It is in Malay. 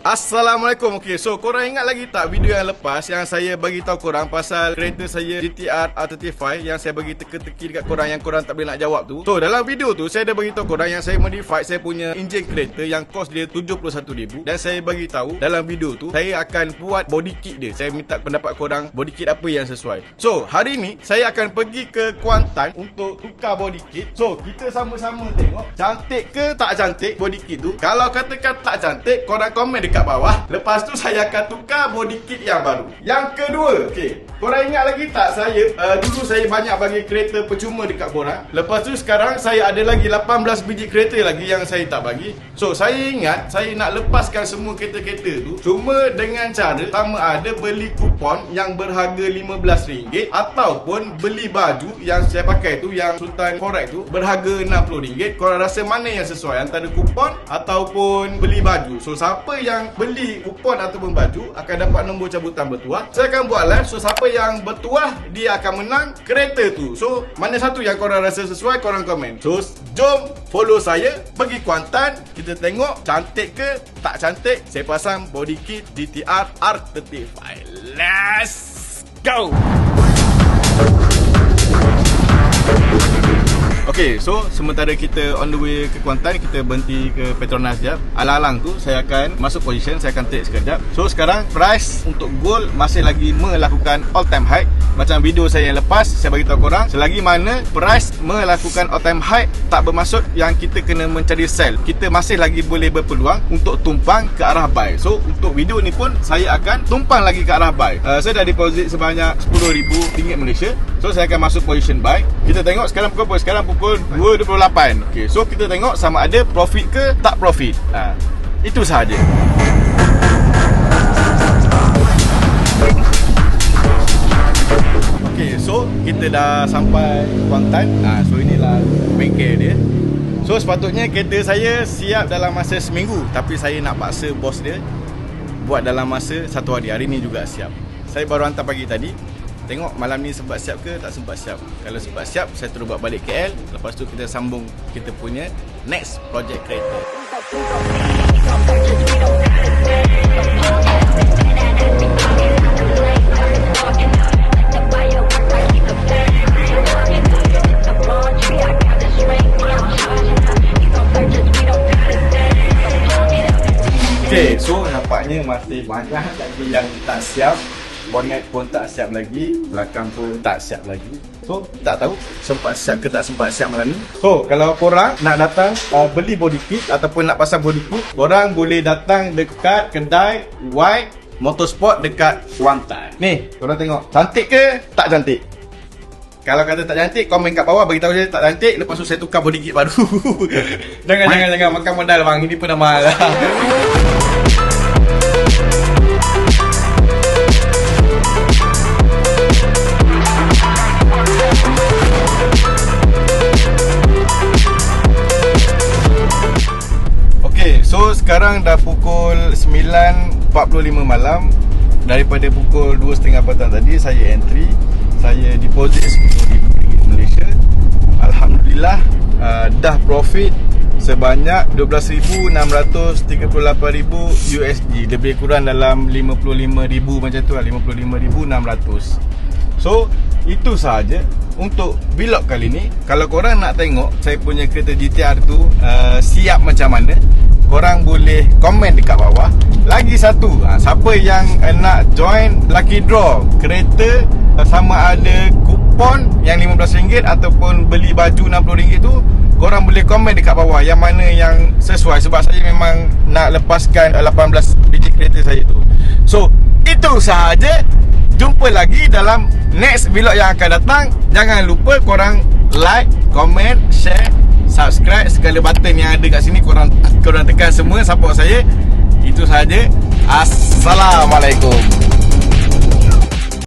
Assalamualaikum. Okey, so korang ingat lagi tak video yang lepas yang saya bagi tahu korang pasal kereta saya GTR R35 yang saya bagi teka-teki dekat korang yang korang tak boleh nak jawab tu. So, dalam video tu saya dah bagi tahu korang yang saya modify saya punya enjin kereta yang kos dia 71,000 dan saya bagi tahu dalam video tu saya akan buat body kit dia. Saya minta pendapat korang body kit apa yang sesuai. So, hari ni saya akan pergi ke Kuantan untuk tukar body kit. So, kita sama-sama tengok cantik ke tak cantik body kit tu. Kalau katakan tak cantik, korang komen dekat bawah. Lepas tu saya akan tukar body kit yang baru. Yang kedua, okey. Korang ingat lagi tak saya uh, dulu saya banyak bagi kereta percuma dekat korang. Lepas tu sekarang saya ada lagi 18 biji kereta lagi yang saya tak bagi. So saya ingat saya nak lepaskan semua kereta-kereta tu cuma dengan cara sama ada beli kupon yang berharga RM15 ataupun beli baju yang saya pakai tu yang Sultan Forex tu berharga RM60. Korang rasa mana yang sesuai antara kupon ataupun beli baju. So siapa yang beli kupon ataupun baju akan dapat nombor cabutan bertuah. Saya akan buat live so siapa yang bertuah dia akan menang kereta tu. So mana satu yang korang rasa sesuai korang komen. So jom follow saya pergi Kuantan kita tengok cantik ke tak cantik saya pasang body kit GTR R35. Let's go. Okay, so sementara kita on the way ke Kuantan Kita berhenti ke Petronas sekejap Alang-alang tu saya akan masuk position Saya akan take sekejap So sekarang price untuk gold Masih lagi melakukan all time high. Macam video saya yang lepas Saya bagi tahu korang Selagi mana price melakukan all time high Tak bermaksud yang kita kena mencari sell. Kita masih lagi boleh berpeluang Untuk tumpang ke arah buy. So untuk video ni pun Saya akan tumpang lagi ke arah buy. Uh, Saya dah deposit sebanyak RM10,000 Malaysia. So saya akan masuk position buy. Kita tengok sekarang pukul apa? Sekarang pukul 2.28 okay, So kita tengok sama ada profit ke tak profit. Ha, Itu sahaja. Okay, so kita dah sampai Kuantan ha, So inilah bengkel dia. So sepatutnya kereta saya siap dalam masa seminggu. Tapi saya nak paksa bos dia Buat dalam masa satu hari. Hari ni juga siap. Saya baru hantar pagi tadi Tengok malam ni sempat siap ke tak sempat siap. Kalau sempat siap saya terus buat balik KL Lepas tu kita sambung kita punya next project kereta. Okay, so nampaknya masih banyak lagi yang tak siap Bonnet pun tak siap lagi Belakang pun tak siap lagi So, tak tahu sempat siap ke tak sempat siap malam ni So, kalau korang nak datang uh, beli body kit Ataupun nak pasang body kit Korang boleh datang dekat kedai White Motorsport dekat Kuantan Ni, korang tengok Cantik ke tak cantik? Kalau kata tak cantik, komen kat bawah bagi tahu saya tak cantik, lepas tu saya tukar body kit baru. jangan jangan jangan makan modal bang, ini pun dah mahal. sekarang dah pukul 9.45 malam. Daripada pukul 2.30 petang tadi saya entry. Saya deposit RM10,000 Malaysia. Alhamdulillah uh, dah profit sebanyak 12,638,000 USD Lebih kurang dalam 55,000 macam tu lah 55,600 So itu sahaja untuk vlog kali ni. Kalau korang nak tengok saya punya kereta GTR tu uh, siap macam mana Korang boleh komen dekat bawah. Lagi satu uh, Siapa yang nak join lucky draw? Kereta uh, sama ada kupon yang RM15 Ataupun beli baju RM60 tu Korang boleh komen dekat bawah Yang mana yang sesuai. Sebab saya memang nak lepaskan uh, 18 biji kereta saya tu. So itu sahaja. Jumpa lagi dalam next vlog yang akan datang. Jangan lupa korang like, komen, share, subscribe Segala button yang ada kat sini korang, korang tekan semua support saya. Itu sahaja. Assalamualaikum